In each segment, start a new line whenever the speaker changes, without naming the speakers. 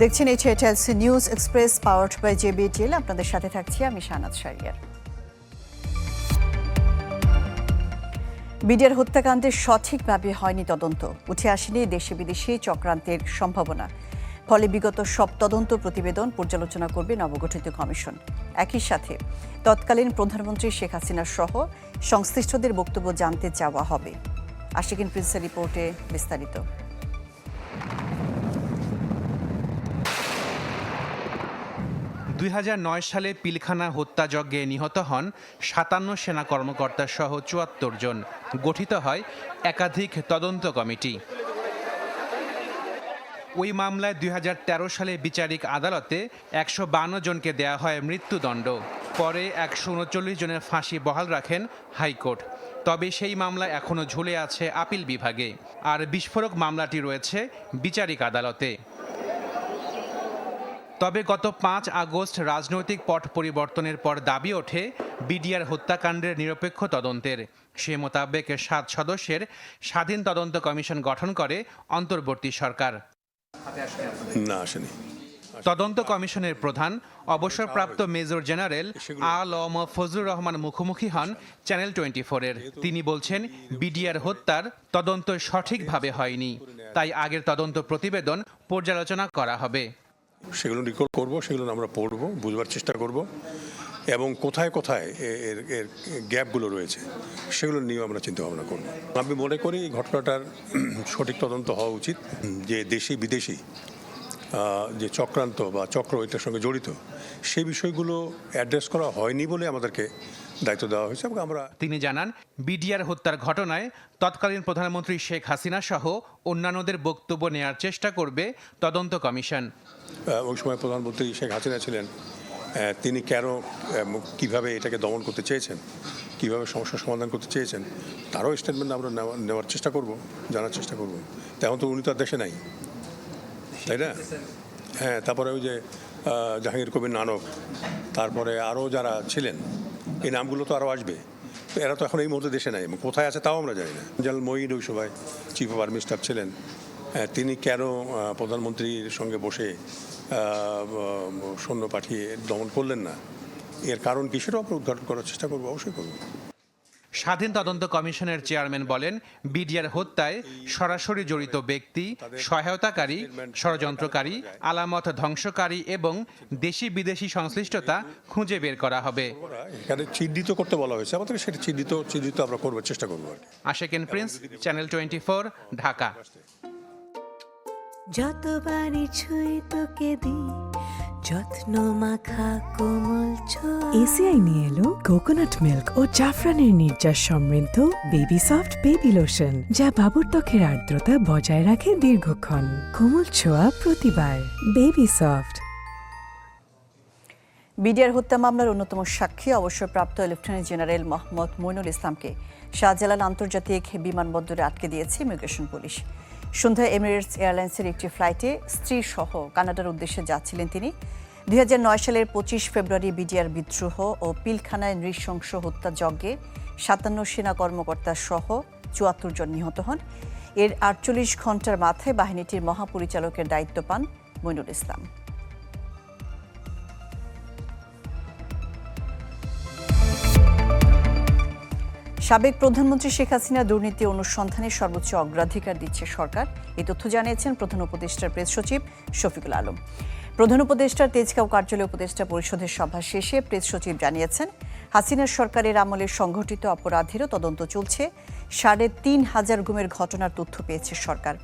দেখছেন এইচ এটেলস news express powered by JBTL আপনাদের সাথে থাকছি আমি শানাত শারিয়ার বিডিআর হত্যাকাণ্ডের সঠিকভাবে হয়নি তদন্ত। উঠে আসেনি দেশে বিদেশে চক্রান্তের সম্ভাবনা। ফলে বিগত সব তদন্ত প্রতিবেদন পর্যালোচনা করবে নবগঠিত কমিশন। একই সাথে তৎকালীন প্রধানমন্ত্রী শেখ হাসিনা সহ সংশ্লিষ্টদের বক্তব্য জানতে চাওয়া হবে। আশিকিন প্রিন্সের রিপোর্টে বিস্তারিত।
দুই হাজার নয় সালে পিলখানা হত্যাযজ্ঞে নিহত হন সাতান্ন সেনা কর্মকর্তা সহ চুয়াত্তর জন। গঠিত হয় একাধিক তদন্ত কমিটি। ওই মামলায় দুই হাজার তেরো সালে বিচারিক আদালতে একশো জনকে দেয়া হয় মৃত্যুদণ্ড। পরে একশো উনচল্লিশ জনের ফাঁসি বহাল রাখেন হাইকোর্ট। তবে সেই মামলা এখনও ঝুলে আছে আপিল বিভাগে। আর বিস্ফোরক মামলাটি রয়েছে বিচারিক আদালতে। তবে গত পাঁচ আগস্ট রাজনৈতিক পট পরিবর্তনের পর দাবি ওঠে বিডিআর হত্যাকাণ্ডের নিরপেক্ষ তদন্তের। সে মোতাবেক সাত সদস্যের স্বাধীন তদন্ত কমিশন গঠন করে অন্তর্বর্তী সরকার।
না আসেনি।
তদন্ত কমিশনের প্রধান অবসরপ্রাপ্ত মেজর জেনারেল আলম ফজলুর রহমান মুখোমুখি হন চ্যানেল টোয়েন্টি ফোরের তিনি বলছেন বিডিআর হত্যার তদন্ত সঠিকভাবে হয়নি। তাই আগের তদন্ত প্রতিবেদন পর্যালোচনা করা হবে।
সেগুলো রিকল করব, সেগুলো আমরা পড়ব, বুঝবার চেষ্টা করব। এবং কোথায় কোথায় এর এর গ্যাপগুলো রয়েছে, সেগুলো নিয়েও আমরা চিন্তা ভাবনা করব। আমি মনে করি এই ঘটনাটার সঠিক তদন্ত হওয়া উচিত, যে দেশি বিদেশি যে চক্রান্ত বা চক্র এটার সঙ্গে জড়িত সেই বিষয়গুলো অ্যাড্রেস করা হয়নি বলে আমাদেরকে দায়িত্ব দেওয়া হয়েছে এবং আমরা
তিনি জানান বিডিআর হত্যার ঘটনায় তৎকালীন প্রধানমন্ত্রী শেখ হাসিনা সহ অন্যান্যদের বক্তব্য নেয়ার চেষ্টা করবে তদন্ত কমিশন।
ওই সময় প্রধানমন্ত্রী শেখ হাসিনা ছিলেন। তিনি কেন কীভাবে এটাকে দমন করতে চেয়েছেন কীভাবে সমস্যার সমাধান করতে চেয়েছেন তারও স্টেটমেন্ট আমরা নেওয়া- নেওয়ার চেষ্টা করব জানার চেষ্টা করব। তেমন তো উনি তো দেশে নাই। তাই না? হ্যাঁ তারপরে ওই যে জাহাঙ্গীর কবির নানক তারপরে আরও যারা ছিলেন এই নামগুলো তো আরও আসবে। এরা তো এখন এই মুহূর্তে দেশে নাই। কোথায় আছে তাও আমরা জানি না। জেনারেল মঈন ওই সভায় চিফ অফ আর্মি স্টাফ ছিলেন। তিনি কেন প্রধানমন্ত্রীর সঙ্গে বসে সৈন্য পাঠিয়ে দমন করলেন না? এর কারণ কি? সেটাও আমরা উদ্ঘাটন করার চেষ্টা করব। অবশ্যই করব।
স্বাধীন তদন্ত কমিশনের চেয়ারম্যান বলেন বিডিআর হত্যায় সরাসরি জড়িত ব্যক্তি সহায়তাকারী ষড়যন্ত্রকারী আলামত ধ্বংসকারী এবং দেশি বিদেশি সংশ্লিষ্টতা খুঁজে বের করা হবে।
এখানে চিহ্নিত করতে বলা হয়েছে। আমাদের সেটা চিহ্নিত চিহ্নিত আমরা করবার চেষ্টা করব
আশেকেন প্রিন্স চ্যানেল টোয়েন্টি ঢাকা।
যতবারই ছুঁই তোকে দিই যত্ন মাখা কোমল ছোঁয়া
এসিআই নিয়ে এলো কোকোনাট মিল্ক ও জাফরানের নির্যাস সমৃদ্ধ বেবি সফট বেবি লোশন যা বাবুর ত্বকের আর্দ্রতা বজায় রাখে দীর্ঘক্ষণ। কোমল ছোঁয়া প্রতিবার বেবি সফট
বিডিআর হত্যা মামলার অন্যতম সাক্ষী অবসরপ্রাপ্ত লেফটেন্যান্ট জেনারেল মোহাম্মদ মইনুল ইসলামকে শাহজালাল আন্তর্জাতিক বিমানবন্দরে আটকে দিয়েছে ইমিগ্রেশন পুলিশ। সন্ধ্যায় এমিরেটস এয়ারলাইন্সের একটি ফ্লাইটে স্ত্রী সহ কানাডার উদ্দেশ্যে যাচ্ছিলেন তিনি। দুই হাজার নয় সালের পঁচিশ ফেব্রুয়ারি বিডিআর বিদ্রোহ ও পিলখানায় নৃশংস হত্যা যজ্ঞে সাতান্ন সেনা কর্মকর্তা সহ চুয়াত্তর জন নিহত হন। এর আটচল্লিশ ঘণ্টার মাথায় বাহিনীটির মহাপরিচালকের দায়িত্ব পান মইনুল ইসলাম। সাবেক প্রধানমন্ত্রী শেখ হাসিনা দুর্নীতি অনুসন্ধানে সর্বোচ্চ অগ্রাধিকার দিচ্ছে সরকার। এই তথ্য জানিয়েছেন প্রধান উপদেষ্টার প্রেস সচিব শফিকুল আলম। প্রধান উপদেষ্টার তেজগাঁও কার্যালয় উপদেষ্টা পরিষদের সভা শেষে প্রেস সচিব জানিয়েছেন, হাসিনার সরকারের আমলে সংঘটিত অপরাধেরও তদন্ত চলছে। সাড়ে তিন হাজার গুমের ঘটনার তথ্য পেয়েছে সরকার।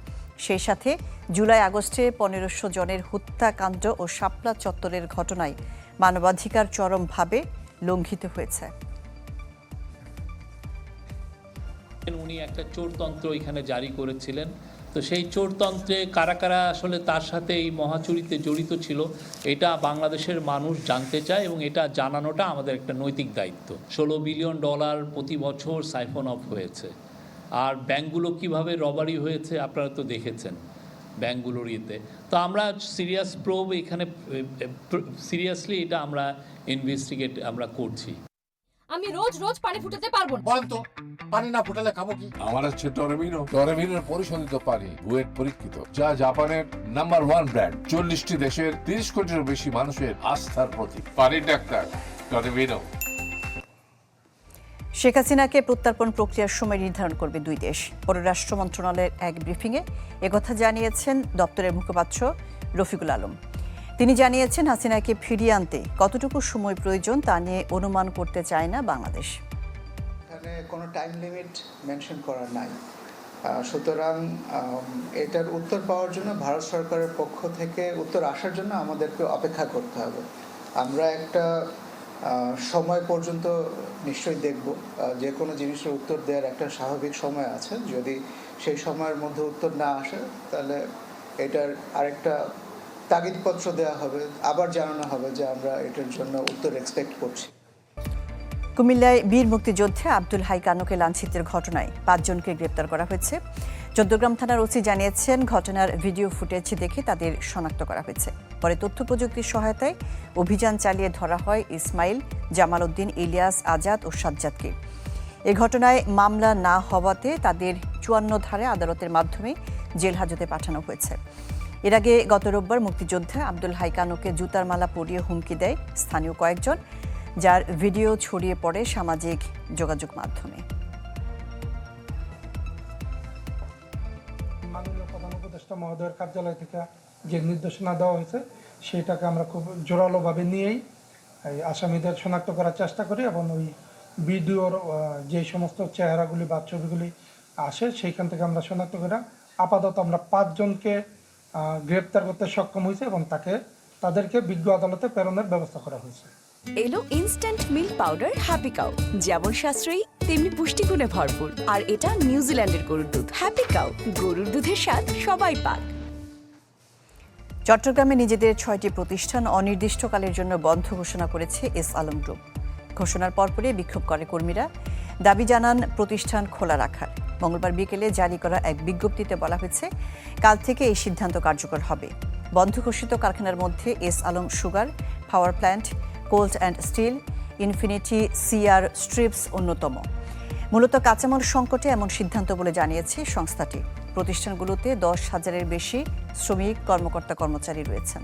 সেই সাথে জুলাই আগস্টে পনেরোশো জনের হত্যাকাণ্ড ও শাপলা চত্বরের ঘটনায় মানবাধিকার চরমভাবে লঙ্ঘিত হয়েছে।
উনি একটা চোরতন্ত্র এখানে জারি করেছিলেন। তো সেই চোরতন্ত্রে কারা কারা আসলে তার সাথে এই মহাচুরিতে জড়িত ছিল, এটা বাংলাদেশের মানুষ জানতে চায় এবং এটা জানানোটা আমাদের একটা নৈতিক দায়িত্ব। ষোলো বিলিয়ন ডলার প্রতি বছর সাইফন অফ হয়েছে। আর ব্যাংকগুলো কীভাবে রবারি হয়েছে আপনারা তো দেখেছেন ব্যাংকগুলোর ইয়েতে। তো আমরা সিরিয়াস প্রোব এখানে সিরিয়াসলি এটা আমরা ইনভেস্টিগেট আমরা করছি।
আমি রোজ রোজ পানি ফুটাতে পারব না।
বলেন তো পানি না ফুটালে খাব কি? আমার হচ্ছে টরেমিনো টরেমিনোর পরিশোধিত পানি বুয়েট পরীক্ষিত যা জাপানের নাম্বার ওয়ান ব্র্যান্ড। চল্লিশটি দেশের তিরিশ কোটিরও বেশি মানুষের আস্থার প্রতীক। পানির ডাক্তার টরেমিনো
শেখ হাসিনাকে প্রত্যর্পণ প্রক্রিয়ার সময় নির্ধারণ করবে দুই দেশ। পররাষ্ট্র মন্ত্রণালয়ের এক ব্রিফিংয়ে একথা জানিয়েছেন দপ্তরের মুখপাত্র রফিকুল আলম। তিনি জানিয়েছেন, হাসিনাকে ফিরিয়ে আনতে কতটুকু সময় প্রয়োজন তা নিয়ে অনুমান করতে চায় না বাংলাদেশ।
এখানে কোনো টাইম লিমিট মেনশন করা নাই। সুতরাং এটার উত্তর পাওয়ার জন্য ভারত সরকারের পক্ষ থেকে উত্তর আসার জন্য আমাদেরকে অপেক্ষা করতে হবে। আমরা একটা সময় পর্যন্ত নিশ্চয়ই দেখব যে কোনো জিনিসের উত্তর দেওয়ার একটা স্বাভাবিক সময় আছে। যদি সেই সময়ের মধ্যে উত্তর না আসে, তাহলে এটার আরেকটা তাগিদপত্র দেওয়া হবে, আবার জানানো হবে যে আমরা এটার জন্য উত্তর এক্সপেক্ট করছি।
কুমিল্লায় বীর মুক্তিযোদ্ধা আব্দুল হাই কানুকে লাঞ্ছিতের ঘটনায় পাঁচজনকে গ্রেপ্তার করা হয়েছে। চৌদ্দগ্রাম থানার ওসি জানিয়েছেন, ঘটনার ভিডিও ফুটেজ দেখে তাদের শনাক্ত করা হয়েছে। পরে তথ্য প্রযুক্তির সহায়তায় অভিযান চালিয়ে ধরা হয় ইসমাইল, জামাল উদ্দিন, ইলিয়াস আজাদ ও সাজ্জাদকে। এ ঘটনায় মামলা না হওয়াতে তাদের চুয়ান্ন ধারে আদালতের মাধ্যমে জেল হাজতে পাঠানো হয়েছে। এর আগে গত রোববার মুক্তিযোদ্ধা আব্দুল হাই কানুকে জুতার মালা পরিয়ে হুমকি দেয় স্থানীয় কয়েকজন, যার ভিডিও ছড়িয়ে পড়ে সামাজিক যোগাযোগ মাধ্যমে।
মহোদয়ের কার্যালয় থেকে যে নির্দেশনা দেওয়া হয়েছে, সেটাকে আমরা খুব জোরালোভাবে নিয়েই আসামিদের শনাক্ত করার চেষ্টা করি এবং ওই ভিডিওর যে সমস্ত চেহারাগুলি বা ছবিগুলি আসে, সেইখান থেকে আমরা শনাক্ত করি। আপাতত আমরা পাঁচজনকে গ্রেপ্তার করতে সক্ষম হয়েছে এবং তাকে তাদেরকে বিজ্ঞ আদালতে প্রেরণের ব্যবস্থা করা হয়েছে।
এলো instant milk powder Happy Cow যেমন সাশ্রয়ী তেমনি পুষ্টিগুণে ভরপুর। আর এটা নিউজিল্যান্ডের গরুর দুধ। হ্যাপি কাউ গরুর দুধের স্বাদ সবাই পাক।
চট্টগ্রামে নিজেদের ছয়টি প্রতিষ্ঠান অনির্দিষ্টকালের জন্য বন্ধ ঘোষণা করেছে এস আলম গ্রুপ ঘোষণার পরপরই বিক্ষোভ করে কর্মীরা। দাবি জানান প্রতিষ্ঠান খোলা রাখার। মঙ্গলবার বিকেলে জারি করা এক বিজ্ঞপ্তিতে বলা হয়েছে, কাল থেকে এই সিদ্ধান্ত কার্যকর হবে। বন্ধ ঘোষিত কারখানার মধ্যে S Alam sugar, power plant, cold and steel, Infinity, CR, strips অন্যতম। মূলত কাঁচামাল সংকটে এমন সিদ্ধান্ত বলে জানিয়েছে সংস্থাটি। প্রতিষ্ঠানগুলোতে দশ হাজারের বেশি শ্রমিক, কর্মকর্তা, কর্মচারী রয়েছেন।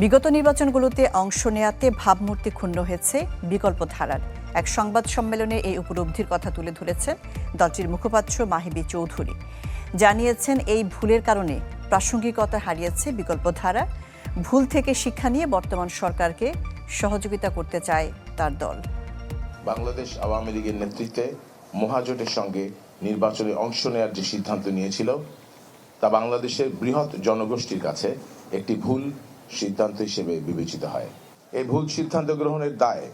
বিগত নির্বাচনগুলোতে অংশ নেয়াতে ভাবমূর্তি ক্ষুণ্ণ হয়েছে বিকল্প ধারার এক সংবাদ সম্মেলনে এই উপলব্ধির কথা তুলে ধরেছেন দলটির মুখপাত্র মাহিবি চৌধুরী। জানিয়েছেন এই ভুলের কারণে প্রাসঙ্গিকতা হারিয়েছে বিকল্প ধারা ভুল থেকে শিক্ষা নিয়ে বর্তমান সরকারকে সহযোগিতা করতে চায় তার দল।
বাংলাদেশ আওয়ামী লীগের নেতৃত্বে মহাজোটের সঙ্গে নির্বাচনে অংশ নেয়ার যে সিদ্ধান্ত নিয়েছিল, তা বাংলাদেশের বৃহৎ জনগোষ্ঠীর কাছে একটি ভুল সিদ্ধান্ত হিসেবে বিবেচিত হয়। এই ভুল সিদ্ধান্ত গ্রহণের দায়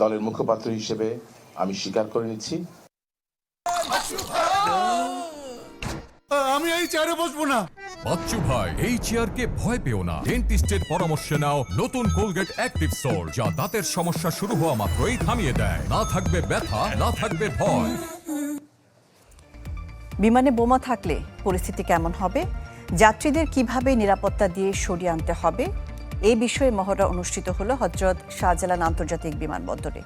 দলের মুখপাত্র হিসেবে আমি স্বীকার করে নিচ্ছি।
আমি এই চেয়ারে বসবো না।
বাচ্চু ভাই এই চেয়ারকে ভয় পেও না। ডেন্টিস্টের পরামর্শ নাও নতুন কোলগেট অ্যাক্টিভ সোল যা দাঁতের সমস্যা শুরু হওয়া মাত্রই থামিয়ে দেয়। না থাকবে ব্যথা না থাকবে ভয়।
বিমানে বোমা থাকলে পরিস্থিতি কেমন হবে? যাত্রীদের কীভাবে নিরাপত্তা দিয়ে সরিয়ে আনতে হবে? এই বিষয়ে মহড়া অনুষ্ঠিত হলো হজরত শাহজালাল আন্তর্জাতিক বিমানবন্দরে।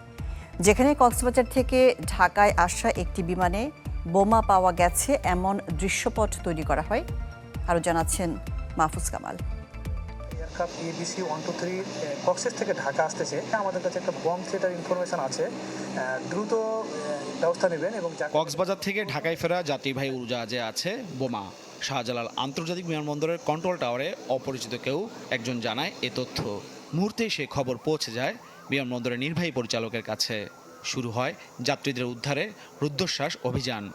যেখানে কক্সবাজার থেকে ঢাকায় আসা একটি বিমানে বোমা পাওয়া গেছে এমন দৃশ্যপট তৈরি করা হয়। আরও জানাচ্ছেন Mahfuz Kamal.
Aircraft ABC one two three Cox's থেকে ঢাকা আসতেছে। আমাদের কাছে একটা বম থ্রেটার ইনফরমেশন আছে। দ্রুত ব্যবস্থা নেবেন এবং
কক্সবাজার থেকে ঢাকায় ফেরা যাত্রীবাহী উড়োজাহাজে আছে বোমা। শাহজালাল আন্তর্জাতিক বিমানবন্দরের কন্ট্রোল টাওয়ারে অপরিচিত কেউ একজন জানায় এ তথ্য। মুহূর্তেই সে খবর পৌঁছে যায় বিমানবন্দরের নির্বাহী পরিচালকের কাছে। শুরু হয় যাত্রীদের উদ্ধারে রুদ্ধশ্বাস অভিযান।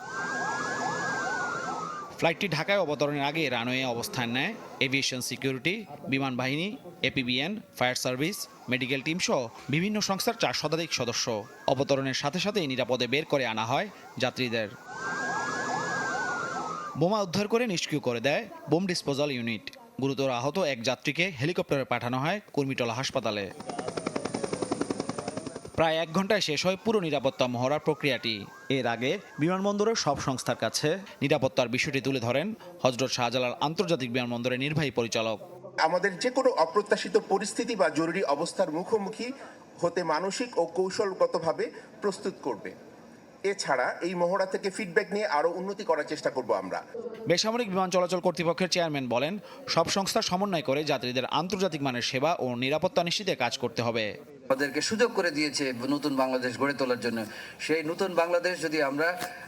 ফ্লাইটটি ঢাকায় অবতরণের আগে রানওয়ে অবস্থান নেয়। এভিয়েশন সিকিউরিটি, বিমান বাহিনী, APBN, fire service, medical team সহ বিভিন্ন সংস্থার চার শতাধিক সদস্য। অবতরণের সাথে সাথেই নিরাপদে বের করে আনা হয় যাত্রীদের। বোমা উদ্ধার করে নিষ্ক্রিয় করে দেয় বোম ডিসপোজাল ইউনিট। গুরুতর আহত এক যাত্রীকে হেলিকপ্টারে পাঠানো হয় কুর্মিটলা হাসপাতালে। প্রায় এক ঘন্টায় শেষ হয় পুরো নিরাপত্তা মহড়ার প্রক্রিয়াটি। এর আগে বিমানবন্দরের সব সংস্থার কাছে নিরাপত্তার বিষয়টি তুলে ধরেন হজরত শাহজালাল আন্তর্জাতিক বিমানবন্দরের নির্বাহী পরিচালক।
আমাদের যে কোনো অপ্রত্যাশিত পরিস্থিতি বা জরুরি অবস্থার মুখোমুখি হতে মানসিক ও কৌশলগতভাবে প্রস্তুত করবে। এছাড়া এই মহড়া থেকে ফিডব্যাক নিয়ে আরও উন্নতি করার চেষ্টা করব আমরা।
বেসামরিক বিমান চলাচল কর্তৃপক্ষের চেয়ারম্যান বলেন সব সংস্থা সমন্বয় করে যাত্রীদের আন্তর্জাতিক মানের সেবা ও নিরাপত্তা নিশ্চিতে কাজ করতে হবে।
আমাদেরকে সুযোগ করে দিয়েছে নতুন বাংলাদেশ গড়ে তোলার জন্য। সেই নতুন বাংলাদেশ যদি আমরা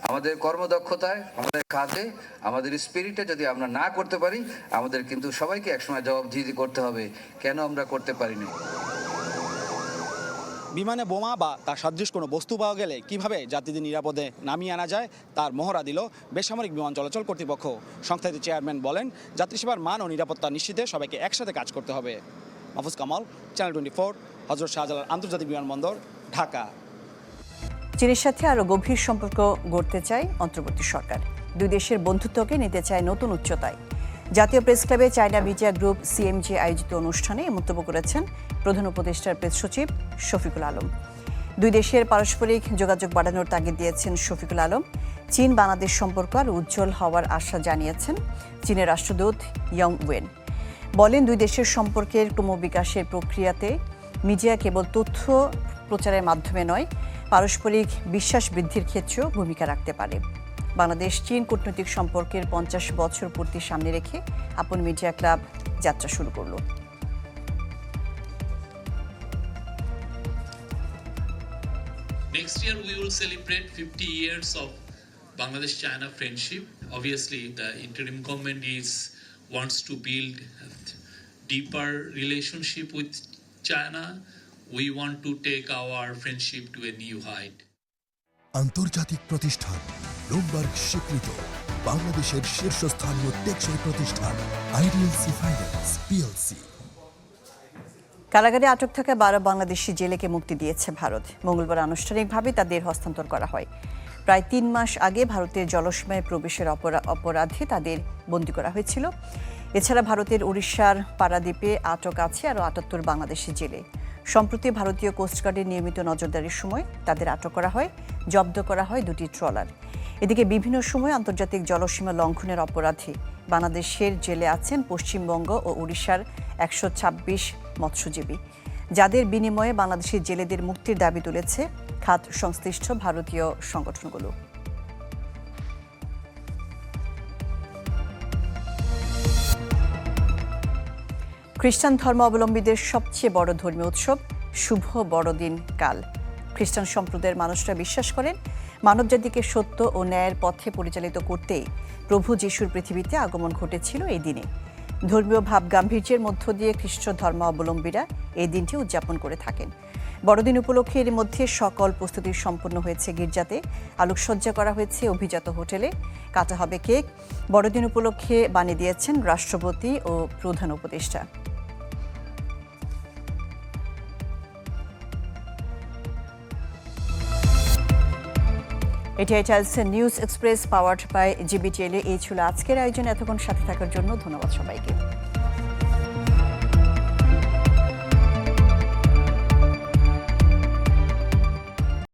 আমাদের কর্মদক্ষতায় আমাদের কাজে আমাদের স্পিরিটে যদি আমরা না করতে পারি আমাদের কিন্তু সবাইকে একসময় জবাবদিহি করতে হবে। কেন আমরা করতে পারিনি?
বিমানে বোমা বা তার সাদৃশ কোনো বস্তু পাওয়া গেলে কীভাবে যাত্রীদের নিরাপদে নামিয়ে আনা যায়, তার মহড়া দিল বেসামরিক বিমান চলাচল কর্তৃপক্ষ। সংস্থাটির চেয়ারম্যান বলেন, যাত্রী সেবার মান ও নিরাপত্তা নিশ্চিতে সবাইকে একসাথে কাজ করতে হবে। Mahfuz Kamal channel twenty four Hazrat Shahjalal আন্তর্জাতিক বিমানবন্দর, ঢাকা।
চীনের সাথে আরও গভীর সম্পর্ক গড়তে চায় অন্তর্বর্তী সরকার। দুই দেশের বন্ধুত্বকে নিতে চায় নতুন উচ্চতায়। জাতীয় প্রেস ক্লাবে চায়না মিডিয়া গ্রুপ সিএমজি আয়োজিত অনুষ্ঠানে মন্তব্য করেছেন প্রধান উপদেষ্টার প্রেস সচিব শফিকুল আলম। দুই দেশের পারস্পরিক যোগাযোগ বাড়ানোর তাগিদ দিয়েছেন শফিকুল আলম। চীন বাংলাদেশ সম্পর্ক আর উজ্জ্বল হওয়ার আশা জানিয়েছেন চীনের রাষ্ট্রদূত ইয়ং ওয়েন। বলেন, দুই দেশের সম্পর্কের ক্রমবিকাশের প্রক্রিয়াতে মিডিয়া কেবল তথ্য প্রচারের মাধ্যমে নয়, পারস্পরিক বিশ্বাস বৃদ্ধির ক্ষেত্রেও ভূমিকা রাখতে পারে। বাংলাদেশ চীন কূটনৈতিক সম্পর্কের পঞ্চাশ বছর পূর্তি সামনে রেখে আপন মিডিয়া ক্লাব যাত্রা শুরু করল
Next year, we will celebrate 50 years of Bangladesh China friendship. Obviously, the interim government is wants to build deeper relationship with China. We want to take our friendship to a new height.
আন্তর্জাতিক প্রতিষ্ঠান, Bloomberg স্বীকৃত, বাংলাদেশের শীর্ষস্থানীয় টেকসই প্রতিষ্ঠান, IDLC finance, PLC.
কারাগারে আটক থাকা বারো বাংলাদেশি জেলেকে মুক্তি দিয়েছে ভারত। মঙ্গলবার আনুষ্ঠানিকভাবে তাদের হস্তান্তর করা হয়। প্রায় তিন মাস আগে ভারতের জলসীমায় প্রবেশের অপরা- অপরাধে তাদের বন্দী করা হয়েছিল। এছাড়া ভারতের উড়িষ্যার পারাদ্বীপে আটক আছে আরও আটাত্তর বাংলাদেশি জেলে। সম্প্রতি ভারতীয় কোস্টগার্ডের নিয়মিত নজরদারির সময় তাদের আটক করা হয়, জব্দ করা হয় দুটি ট্রলার। এদিকে বিভিন্ন সময় আন্তর্জাতিক জলসীমা লঙ্ঘনের অপরাধে বাংলাদেশের জেলে আছেন পশ্চিমবঙ্গ ও উড়িষ্যার একশো ছাব্বিশ মৎস্যজীবী। যাদের বিনিময়ে বাংলাদেশের জেলেদের মুক্তির দাবি তুলেছে খাত সংশ্লিষ্ট ভারতীয় সংগঠনগুলো। খ্রিস্টান ধর্মাবলম্বীদের সবচেয়ে বড় ধর্মীয় উৎসব, শুভ বড়দিন কাল। খ্রিস্টান সম্প্রদায়ের মানুষরা বিশ্বাস করেন, মানবজাতিকে সত্য ও ন্যায়ের পথে পরিচালিত করতে প্রভু যিশুর পৃথিবীতে আগমন ঘটেছিল এই দিনে। ধর্মীয় ভাব গাম্ভীর্যের মধ্য দিয়ে খ্রিস্ট ধর্মাবলম্বীরা এই দিনটি উদযাপন করে থাকেন। বড়দিন উপলক্ষে এর মধ্যে সকল প্রস্তুতি সম্পন্ন হয়েছে গির্জাতে। আলোকসজ্জা করা হয়েছে অভিজাত হোটেলে। কাটা হবে কেক। বড়দিন উপলক্ষে বানিয়ে দিয়েছেন রাষ্ট্রপতি ও প্রধান উপদেষ্টা। এটি চাইলস news express, powered by GBTL এই ছিল আজকের আয়োজন। এতক্ষণ সাথে থাকার জন্য ধন্যবাদ সবাইকে।